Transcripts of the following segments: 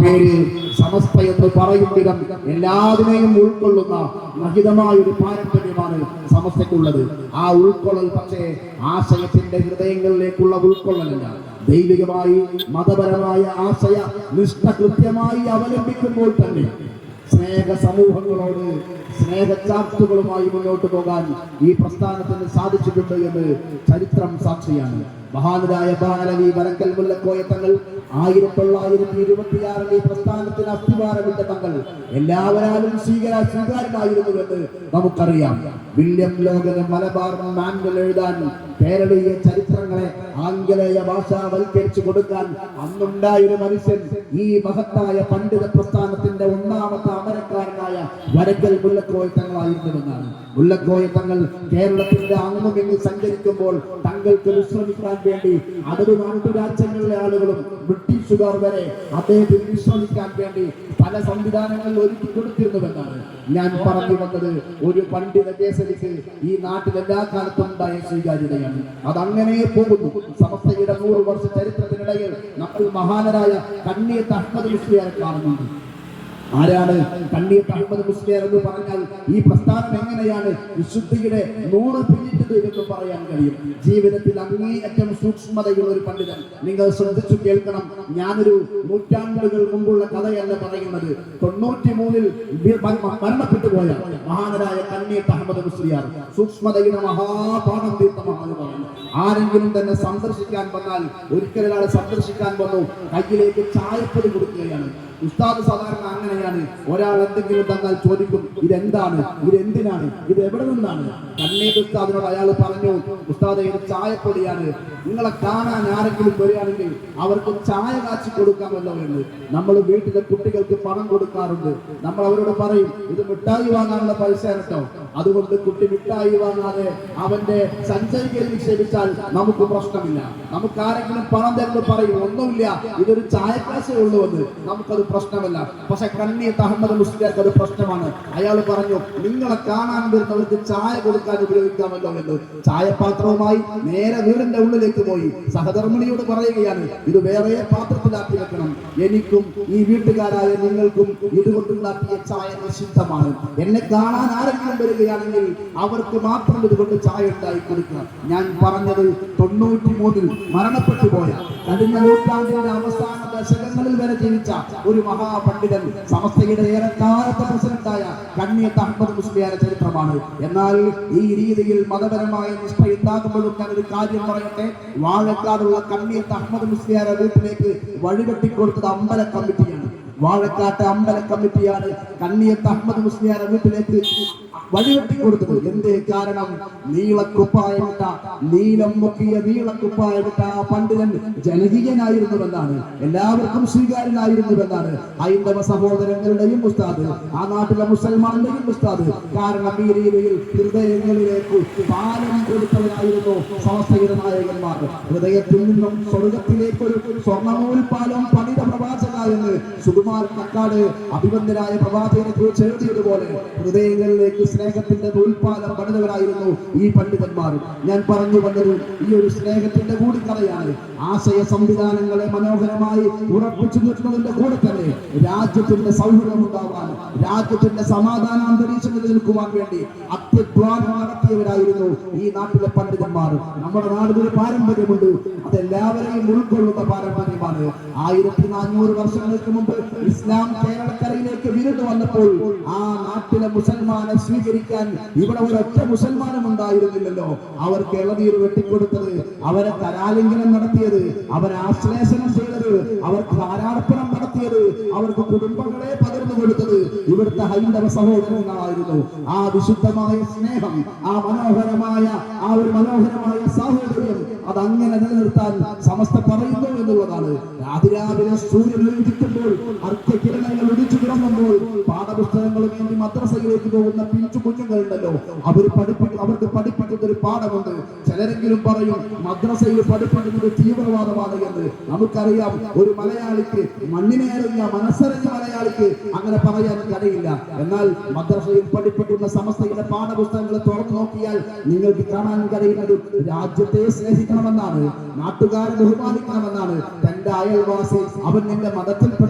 പേര് സമസ്ത എന്ന് പറയും വിധം എല്ലാതിനെയും ഉൾക്കൊള്ളുന്ന മഹിതമായ ഒരു പാരമ്പര്യമാണ് സമസ്തയ്ക്കുള്ളത്. ആ ഉൾക്കൊള്ളൽ പക്ഷേ ആശയത്തിന്റെ ഹൃദയങ്ങളിലേക്കുള്ള ഉൾക്കൊള്ളലല്ല. ദൈവികമായി മതപരമായ ആശയ നിഷ്ഠ കൃത്യമായി അവലംബിക്കുമ്പോൾ തന്നെ സ്നേഹ സമൂഹങ്ങളോട് സ്നേഹചാർത്തുകളുമായി മുന്നോട്ട് പോകാൻ ഈ പ്രസ്ഥാനത്തിന് സാധിച്ചിട്ടുണ്ട് എന്ന് ചരിത്രം സാക്ഷിയാണ്. മഹാനരായ ബാലവി വരക്കൽ മുല്ലക്കോയ തങ്ങൾ ആയിരത്തി തൊള്ളായിരത്തി ഇരുപത്തിയാറിൽ ഈ പ്രസ്ഥാനത്തിന് അസ്ഥിവാരമിട്ട തങ്ങൾ. എല്ലാവരാലും സ്വീകാര സ്വീകാര്യമായിരുന്നുവെന്ന് നമുക്കറിയാം. വില്യം ലോകന് മലബാർ മാൻഡൽ എഴുതാൻ കേരളീയ ചരിത്രങ്ങളെ ആംഗലേയ ഭാഷാവൽക്കരിച്ചു കൊടുക്കാൻ അന്നുണ്ടായൊരു മനുഷ്യൻ ഈ മഹത്തായ പണ്ഡിത പ്രസ്ഥാനത്തിന്റെ ഒന്നാമത്തെ വരക്കൽ മുല്ലക്കോയ തങ്ങളായിരുന്നുവെന്നാണ്. മുല്ലക്കോയ തങ്ങൾ കേരളത്തിന്റെ അങ്ങും ഇങ്ങും സഞ്ചരിക്കുമ്പോൾ തങ്ങൾക്ക് വിശ്രമിക്കാൻ വേണ്ടി അതത് നാട്ടുരാജ്യങ്ങളിലെ ആളുകളും ബ്രിട്ടീഷുകാർ വരെ അദ്ദേഹത്തിന് വിശ്രമിക്കാൻ വേണ്ടി പല സംവിധാനങ്ങൾ ഒരുക്കി കൊടുത്തിരുന്നുവെന്നാണ്. ഞാൻ പറഞ്ഞു വന്നത് ഒരു പണ്ഡിത കേസരിക്ക് ഈ നാട്ടിൽ എല്ലാ കാലത്തും ഉണ്ടായ സ്വീകാര്യതയാണ്. അതങ്ങനെ പോകുന്നു. സമസ്തയുടെ നൂറ് വർഷ ചരിത്രത്തിനിടയിൽ നമ്മൾ മഹാനരായ കണ്ണീർ അഹമ്മദ് മുസ്ലിയാരെ കാണുന്നുണ്ട്. ആരാണ് കണ്ണിയത്ത് അഹമ്മദ് മുസ്ലിയാർ എന്ന് പറഞ്ഞാൽ ഈ പ്രസ്ഥാനം എങ്ങനെയാണ് വിശുദ്ധിയുടെ നൂറ് പിന്നിട്ടത് എന്ന് പറയാൻ കഴിയും? ജീവിതത്തിൽ അങ്ങേയറ്റം സൂക്ഷ്മതയുള്ള ഒരു പണ്ഡിതൻ. നിങ്ങൾ ശ്രദ്ധിച്ചു കേൾക്കണം. ഞാനൊരു നൂറ്റാണ്ടുകൾ മുമ്പുള്ള കഥയല്ല പറയുന്നത്. തൊണ്ണൂറ്റി മൂന്നിൽ മരണപ്പെട്ടു പോയ മഹാനരായ കണ്ണിയത്ത് അഹമ്മദ് മുസ്ലിയാർ സൂക്ഷ്മതയുടെ മഹാപാഠം തീർത്ത മഹാനുഭാവൻ ആരെങ്കിലും തന്നെ സന്ദർശിക്കാൻ വന്നാൽ ഒരിക്കലും സന്ദർശിക്കാൻ വന്നു കയ്യിലേക്ക് ചായപ്പൊടി കൊടുക്കുകയാണ്. ഉസ്താദ് സാധാരണ അങ്ങനെയാണ് ഒരാൾ എന്തെങ്കിലും തന്നാൽ ചോദിക്കും ഇതെന്താണ്? ഇതെന്തിനാണ്? ഇത് എവിടെ നിന്നാണ്? കണ്ണീർ ഉസ്താദിനോട് അയാൾ പറഞ്ഞു ഉസ്താദ് ഇത് ചായപ്പൊടിയാണ്. നിങ്ങളെ കാണാൻ ആരെങ്കിലും വരികയാണെങ്കിൽ അവർക്ക് ചായ കാച്ചി കൊടുക്കാമല്ലോ എന്ന്. നമ്മൾ വീട്ടിലെ കുട്ടികൾക്ക് പണം കൊടുക്കാറുണ്ട്. നമ്മൾ അവരോട് പറയും ഇത് മിഠായി വാങ്ങാനുള്ള പൈസ കേട്ടോ. അതുകൊണ്ട് കുട്ടി മിഠായി വാങ്ങാതെ അവന്റെ സഞ്ചരിക്കൽ നിക്ഷേപിച്ചാൽ നമുക്ക് പ്രശ്നമില്ല. നമുക്ക് ആരെങ്കിലും പണം തരുമ്പോൾ പറയും ഒന്നുമില്ല. ഇതൊരു ചായക്കാശേ ഉള്ളൂ എന്ന്. നമുക്കത് പ്രശ്നമല്ല. പക്ഷെ കണ്ണീത്ത് അഹമ്മദ് മുസ്ലിയാർക്ക് ഒരു പ്രശ്നമാണ്. അയാൾ പറഞ്ഞു നിങ്ങളെ കാണാൻ വരുന്നവർക്ക് ചായ കൊടുക്കാൻ ഉപയോഗിക്കാമല്ലോ എന്ന്. ചായപാത്രവുമായി നേരെ വീടിന്റെ ഉള്ളിലേക്ക് പോയി. സഹധർമ്മിണിയോട് പറയുകയാണ് ഇത് വേറെ പാത്രത്തിലാക്കി വെക്കണം. എനിക്കും ഈ വീട്ടുകാരായ നിങ്ങൾക്കും ഇതുകൊണ്ടുണ്ടാക്കിയ ചായ നിഷിദ്ധമാണ്. എന്നെ കാണാൻ ആരെങ്കിലും വരികയാണെങ്കിൽ അവർക്ക് മാത്രം ഇതുകൊണ്ട് ചായ ഉണ്ടായി കൊടുക്കുക. ഞാൻ പറഞ്ഞത് തൊണ്ണൂറ്റി മൂന്നിൽ മരണപ്പെട്ടു പോയ കഴിഞ്ഞ നൂറ്റാണ്ടിന്റെ അവസാന ദശകങ്ങളിൽ വരെ ജീവിച്ച ഒരു മഹാപണ്ഡിതൻ സമസ്തയുടെ ഏറെ ഏറെക്കാലത്തെ പ്രസിഡന്റായ കണ്ണിയത്ത് അഹമ്മദ് മുസ്ലിയാരെ ചരിത്രമാണ്. എന്നാൽ ഈ രീതിയിൽ മതപരമായ നിഷ്ഠയുണ്ടാകുമ്പോഴും ഞാൻ ഒരു കാര്യം പറയട്ടെ? വാഴക്കാടുള്ള കണ്ണിയത്ത് അഹമ്മദ് മുസ്ലിയാരെ വീട്ടിലേക്ക് വഴിവെട്ടിക്കൊടുത്തത് അമ്പല കമ്മിറ്റിയാണ്. വാഴക്കാട്ട് അമ്പല കമ്മിറ്റിയാണ് കണ്ണിയത്ത് അഹമ്മദ് മുസ്ലിയാരെ വീട്ടിലേക്ക് വഴിവെട്ടി കൊടുത്തത് എന്തേ കാരണം? നീളക്കുപ്പായമിട്ട നീലം മുക്കിയ നീളക്കുപ്പായമിട്ട ആ പണ്ഡിതൻ ജനകീയനായിരുന്നുവെന്നാണ്. എല്ലാവർക്കും സ്വീകാര്യനായിരുന്നുവെന്നാണ് ഹൈന്ദവ സഹോദരങ്ങളുടെയും ഉസ്താദ് ആ നാട്ടിലെ മുസൽമാന്റെയും ഉസ്താദ്. കാരണം ഈ രീതിയിൽ ഹൃദയങ്ങളിലേക്ക് പാലം കൊടുത്തവരായിരുന്നു സമസ്തയുടെ നായകന്മാർ. ഹൃദയത്തിൽ നിന്നും സ്വർഗത്തിലേക്ക് ഒരു സ്വർണനൂൽ പാലം പണിത പ്രവാചക എന്ന് സുകുമാർ കക്കാട് അഭിബന്ധനായ പ്രവാചകനെ കുറിച്ച് എഴുതിയതുപോലെ ഹൃദയങ്ങളിലേക്ക് സ്നേഹത്തിന്റെ നൂൽപാലം പണിതവരായിരുന്നു ഈ പണ്ഡിതന്മാർ ഞാൻ പറഞ്ഞു വന്നത് ഈ ഒരു സ്നേഹത്തിന്റെ കൂടി കഥയാണ് ആശയ സംവിധാനങ്ങളെ മനോഹരമായി ഉറപ്പിച്ചു നിർത്തുന്നതിന്റെ കൂടെ തന്നെ രാജ്യത്തിന്റെ സൗഹൃദം ഉണ്ടാവാൻ രാജ്യത്തിന്റെ സമാധാന അന്തരീക്ഷം നിലനിൽക്കുവാൻ വേണ്ടി അത്യധ്വാനം നടത്തിയവരായിരുന്നു ഈ നാട്ടിലെ പണ്ഡിതന്മാർ നമ്മുടെ നാടിനൊരു പാരമ്പര്യമുണ്ട്. അതെല്ലാവരെയും ഉൾക്കൊള്ളുന്ന പാരമ്പര്യമാണ്. ആയിരത്തി നാനൂറ് വർഷങ്ങൾക്ക് മുമ്പ് ഇസ്ലാം കേരളക്കരയിലേക്ക് വിരുന്ന് വന്നപ്പോൾ ആ നാട്ടിലെ മുസൽമാനെ സ്വീകരിക്കാൻ ഇവിടെ ഒരൊറ്റ മുസൽമാനും ഉണ്ടായിരുന്നില്ലല്ലോ. അവർക്ക് ഇളനീർ വെട്ടിക്കൊടുത്തത് അവരെ കരാലിംഗനം നടത്തിയത് അവരെ ആശ്ലേഷണം ചെയ്തത് അവർക്ക് ധാരാർപ്പണം നടത്തിയത് അവർക്ക് കുടുംബങ്ങളെ പകർന്നു കൊടുത്തത് ഇവിടുത്തെ ഹൈന്ദവ സഹോദരങ്ങളായിരുന്നു. ആ വിശുദ്ധമായ സ്നേഹം ആ മനോഹരമായ ആ ഒരു മനോഹരമായ സാഹോദര്യം അത് അങ്ങനെ നിലനിർത്താൻ സമസ്ത പറയുന്നു എന്നുള്ളതാണ്. അതിരാവിലെ സൂര്യൻ ഉദിക്കുമ്പോൾ അർത്ഥകിരണങ്ങൾ ഒടിച്ചു കിടന്നുമ്പോൾ പാഠപുസ്തകങ്ങൾ വേണ്ടി മദ്രസയിലേക്ക് പോകുന്ന പിഞ്ചു കുഞ്ഞുങ്ങളുണ്ടല്ലോ. അവർ പഠിപ്പിക്കും അവർക്ക് പഠിപ്പിക്കുന്ന ഒരു പാഠമുണ്ട്. ചിലരെങ്കിലും പറയും മദ്രസയിൽ പഠിപ്പിക്കുന്നത് തീവ്രവാദമാണ് എന്ന്. നമുക്കറിയാം ഒരു മലയാളിക്ക് മണ്ണിനെ അറിഞ്ഞ മനസ്സറിഞ്ഞ മലയാളിക്ക് അങ്ങനെ പറയാൻ കഴിയില്ല എന്നാൽ മദ്രസയിൽ പഠിപ്പിക്കുന്ന സമസ്തയുടെ പാഠപുസ്തകങ്ങളെ തുറന്നു നോക്കിയാൽ നിങ്ങൾക്ക് കാണാൻ കഴിയുന്നത് രാജ്യത്തെ സ്നേഹിക്കണമെന്നാണ് നാട്ടുകാരെ ബഹുമാനിക്കണമെന്നാണ്. തന്റെ അയൽവാസി അവൻ നിന്റെ മതത്തിൽപ്പെട്ടവനല്ലെങ്കിൽ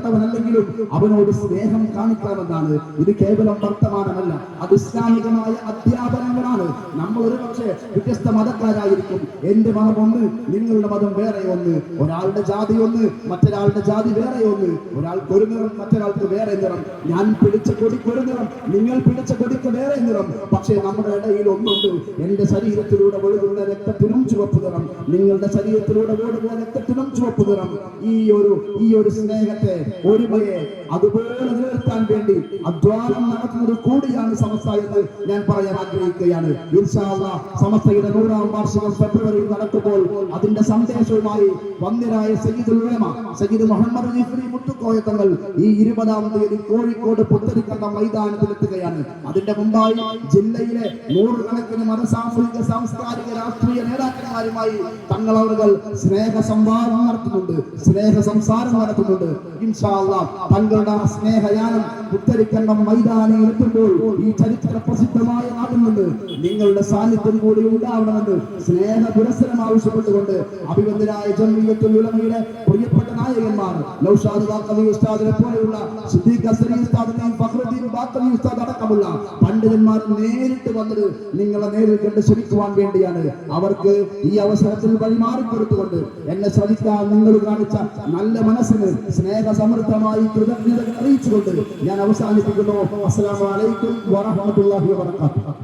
സാഹചര്യത്തിലും അവനോട് സ്നേഹം കാണിക്കാമെന്നാണ്. ഇത് കേവലം വർത്തമാനമല്ല. അത് ഇസ്ലാമികമായ അധ്യാപനങ്ങളാണ്. നമ്മൾ ഒരു പക്ഷേ വ്യത്യസ്ത മതക്കാരായിരിക്കും. എന്റെ മതം ഒന്ന് നിങ്ങളുടെ മതം വേറെ ഒന്ന്. ഒരാളുടെ ജാതി ഒന്ന് മറ്റൊരാളുടെ ജാതി വേറെ ഒന്ന്. ഒരാൾക്ക് ഒരു നിറം മറ്റൊരാൾക്ക് വേറെ നിറം. ഞാൻ പിടിച്ച കൊടിക്ക് ഒരു നിറം നിങ്ങൾ പിടിച്ച കൊടിക്ക് വേറെ നിറം. പക്ഷേ നമ്മുടെ ഇടയിൽ ഒന്നുണ്ട്. എന്റെ ശരീരത്തിലൂടെ ഒഴുകുന്ന രക്തത്തിനും ചുവപ്പ് നിറം. നിങ്ങളുടെ ശരീരത്തിലൂടെ ഓടുന്ന രക്തത്തിനും ചുവപ്പ് നിറം. ഈ ഒരു ഈ ഒരു സ്നേഹത്തെ ഒരുമയെ അതുപോലെ നിലനിർത്താൻ വേണ്ടി അധ്വാനം നടത്തുന്നത് കൂടിയാണ് സമസ്ത എന്ന് ഞാൻ പറയാൻ ആഗ്രഹിക്കുകയാണ്. സമസ്തയുടെ നൂറാം വാർഷികം ഫെബ്രുവരിയിൽ നടക്കുമ്പോൾ അതിന്റെ സന്ദേശവുമായി വന്നിരായ സയ്യിദുൽ ഉലമ സയ്യിദ് മുഹമ്മദ് ജിഫ്രി മുത്തുക്കോയ തങ്ങൾ ഈ ഇരുപതാം തീയതി കോഴിക്കോട് പുത്തരിക്കണ്ട മൈതാനത്തിലെത്തുകയാണ്. അതിന്റെ മുമ്പായി ജില്ലയിലെ നൂറുകണക്കിന് മതസാമൂഹിക സാംസ്കാരിക രാഷ്ട്രീയ നേതാക്കന്മാരുമായി തങ്ങൾ സ്നേഹ സംവാദം നടത്തുന്നുണ്ട് സ്നേഹ സംസാരം നടത്തുന്നുണ്ട്. ഇൻഷാ അല്ലാഹ് തങ്ങളുടെ സ്നേഹയാനം പുത്തരിക്കണ്ടം മൈതാനം എത്തുമ്പോൾ ഈ ചരിത്ര പ്രസിദ്ധമായ നാട്ടിൽ നിങ്ങളുടെ സാന്നിധ്യം കൂടി ഉണ്ടാവണമെന്ന് സ്നേഹ പുരസ്സരം ആവശ്യപ്പെട്ടുകൊണ്ട് അഭിവന്ദനായ ജമീയത്തുൽ ഉലമയുടെ പ്രിയപ്പെട്ട നായകന്മാർ നൗഷാദ് ബാക്കവി ഉസ്താദിനെ പോലെയുള്ള സിദ്ദീഖ് അസരി ഉസ്താദിനെയും ഫഖ്റുദ്ദീൻ ബാക്കവി ഉസ്താദ് അടക്കമുള്ള പണ്ഡിതന്മാർ നേരിട്ട് വന്നത് നിങ്ങളെ നേരിൽ കണ്ട് ക്ഷണിക്കുവാൻ വേണ്ടിയാണ്. അവർക്ക് ഈ അവസരത്തിൽ വഴിമാറിക്കൊടുത്തുകൊണ്ട് എന്നെ ശ്രമിക്കാൻ നിങ്ങൾ കാണിച്ച നല്ല മനസ്സിന് സ്നേഹസമൃദ്ധമായി കൃതജ്ഞതകൾ അറിയിച്ചുകൊണ്ട് ഞാൻ അവസാനിപ്പിക്കുന്നു. അസ്സലാമു അലൈക്കും വറഹ്മത്തുള്ളാഹി വബറകാതുഹു.